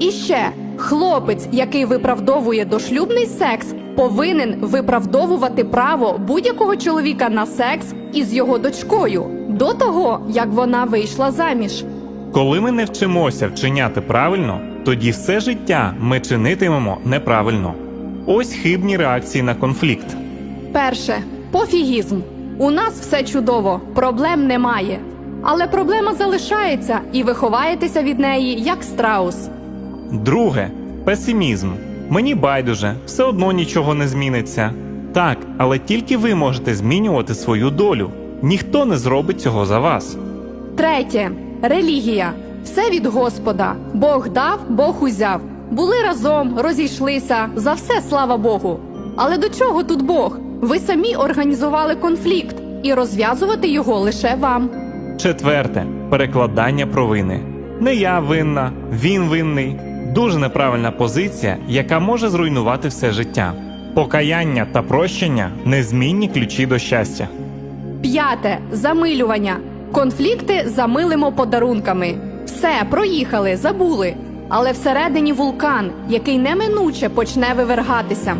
І ще хлопець, який виправдовує дошлюбний секс, повинен виправдовувати право будь-якого чоловіка на секс із його дочкою до того, як вона вийшла заміж. Коли ми не вчимося вчиняти правильно, тоді все життя ми чинитимемо неправильно. Ось хибні реакції на конфлікт. Перше пофігізм. У нас все чудово, проблем немає. Але проблема залишається, і ви ховаєтеся від неї як страус. Друге песимізм. Мені байдуже, все одно нічого не зміниться. Так, але тільки ви можете змінювати свою долю. Ніхто не зробить цього за вас. Третє релігія. Все від Господа. Бог дав, Бог узяв. Були разом, розійшлися. За все слава Богу. Але до чого тут Бог? Ви самі організували конфлікт, і розв'язувати його лише вам. Четверте перекладання провини. Не я винна, він винний. Дуже неправильна позиція, яка може зруйнувати все життя. Покаяння та прощення незмінні ключі до щастя. П'яте замилювання. Конфлікти замилимо подарунками. Все, проїхали, забули. Але всередині вулкан, який неминуче почне вивергатися.